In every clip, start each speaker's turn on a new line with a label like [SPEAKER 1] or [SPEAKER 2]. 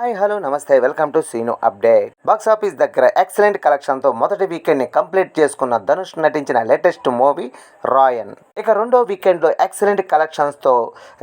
[SPEAKER 1] Hi hello namaste welcome to Seenu update. Box office దగ్గర excellent కలెక్షన్తో మొదటి వీకెండ్ని complete చేసుకున్న ధనుష్ నటించిన లేటెస్ట్ మూవీ రాయన్. ఇక రెండో వీకెండ్లో ఎక్సలెంట్ కలెక్షన్స్తో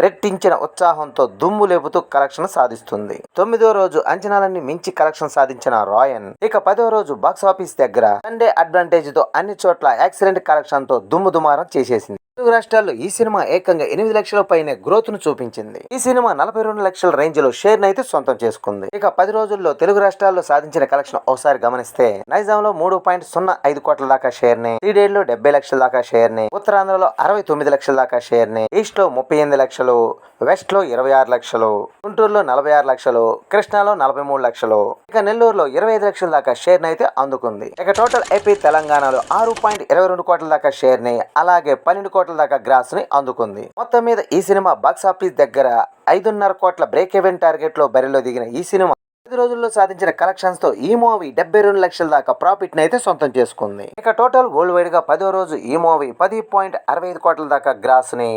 [SPEAKER 1] రెట్టించిన ఉత్సాహంతో దుమ్ము లేపుతూ కలెక్షన్ సాధిస్తుంది. తొమ్మిదో రోజు అంచనాలన్నీ మించి కలెక్షన్ సాధించిన రాయన్ ఇక పదో రోజు బాక్స్ ఆఫీస్ దగ్గర సండే అడ్వాంటేజ్తో అన్ని చోట్ల ఎక్సలెంట్ కలెక్షన్తో దుమ్ము దుమారం చేసేసింది. తెలుగు రాష్ట్రాల్లో ఈ సినిమా ఏకంగా ఎనిమిది లక్షల పైనే గ్రోత్ను చూపించింది. ఈ సినిమా నలభై రెండు లక్షల రేంజ్లో షేర్ అయితే సొంతం చేసుకుంది. ఇక పది రోజుల్లో తెలుగు రాష్ట్రాల్లో సాధించిన కలెక్షన్ ఒకసారి గమనిస్తే నైజాం లో మూడు పాయింట్ సున్నా ఐదు కోట్ల దాకా షేర్ని త్రీడేడ్లో డెబ్బై లక్షల దాకా షేర్ని ఉత్తరాంధ్రలో అరవై తొమ్మిది లక్షల దాకా షేర్ని ఈస్ట్లో ముప్పై ఎనిమిది లక్షలు వెస్ట్లో ఇరవై ఆరు లక్షలు గుంటూరులో నలభై ఆరు లక్షలు కృష్ణాలో నలభై మూడు లక్షలు. ఇక నెల్లూరులో ఇరవై ఐదు లక్షల దాకా షేర్ అయితే అందుకుంది. ఇక టోటల్ ఏపీ తెలంగాణలో ఆరు పాయింట్ ఇరవై రెండు కోట్ల దాకా షేర్ని అలాగే పన్నెండు కోట్ల దాకా గ్రాస్ని అందుకుంది. మొత్తం మీద ఈ సినిమా బాక్స్ ఆఫీస్ దగ్గర ఐదున్నర కోట్ల బ్రేక్ ఈవెన్ టార్గెట్లో బరిలో దిగిన ఈ సినిమా ఐదు రోజుల్లో సాధించిన కలెక్షన్స్తో ఈ మూవీ డెబ్బై రెండు లక్షల దాకా ప్రాఫిట్ అయితే సొంతం చేసుకుంది. ఇక టోటల్ వరల్డ్ వైడ్గా పదో రోజు ఈ మూవీ పది పాయింట్ అరవై ఐదు కోట్ల దాకా గ్రాస్ని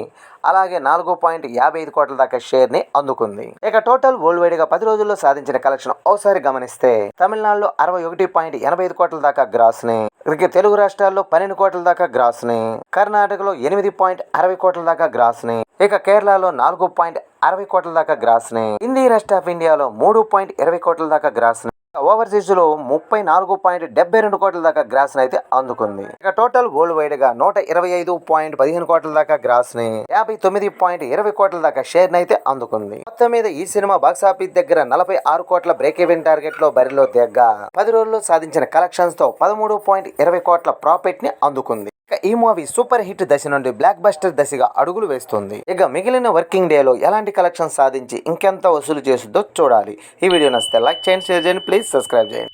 [SPEAKER 1] అలాగే నాలుగు పాయింట్ యాభై ఐదు కోట్ల దాకా షేర్ని అందుకుంది. ఇక టోటల్ వరల్డ్ వైడ్గా పది రోజుల్లో సాధించిన కలెక్షన్ ఒకసారి గమనిస్తే తమిళనాడులో అరవై ఒకటి పాయింట్ ఎనభై ఐదు కోట్ల దాకా గ్రాస్ని ఇక తెలుగు రాష్ట్రాల్లో పన్నెండు కోట్ల దాకా గ్రాస్ని కర్ణాటకలో ఎనిమిది పాయింట్ అరవై కోట్ల దాకా గ్రాస్ని ఇక కేరళలో నాలుగు పాయింట్ అరవై కోట్ల దాకా గ్రాస్ హిందీ రెస్ట్ ఆఫ్ ఇండియాలో మూడు పాయింట్ ఇరవై కోట్ల దాకా గ్రాస్ ఓవర్సీస్లో ఓవర్సీస్లో ముప్పై నాలుగు పాయింట్ డెబ్బై రెండు కోట్ల దాకా గ్రాస్ని అయితే అందుకుంది. ఇక టోటల్ వరల్డ్ వైడ్గా నూట ఇరవై ఐదు పాయింట్ పదిహేను కోట్ల దాకా గ్రాస్ని. యాభై తొమ్మిది పాయింట్ ఇరవై కోట్ల దాకా షేర్ అయితే అందుకుంది. మొత్తం మీద ఈ సినిమా బాక్స్ ఆఫీస్ దగ్గర నలభై ఆరు కోట్ల బ్రేక్ ఈవెన్ టార్గెట్లో బరిలో తెగ్గా. పది రోజుల్లో సాధించిన కలెక్షన్స్తో పదమూడు పాయింట్ ఇరవై కోట్ల ప్రాఫిట్ని అందుకుంది. ఈ మూవీ సూపర్ హిట్ దశ నుండి బ్లాక్ బస్టర్ దశగా అడుగులు వేస్తుంది. ఇక మిగిలిన వర్కింగ్ డేలో ఎలాంటి కలెక్షన్ సాధించి ఇంకెంత వసూలు చేస్తుందో చూడాలి. ఈ వీడియో నచ్చితే లైక్ చేయండి షేర్ చేయండి ప్లీజ్ సబ్స్క్రైబ్ చేయండి.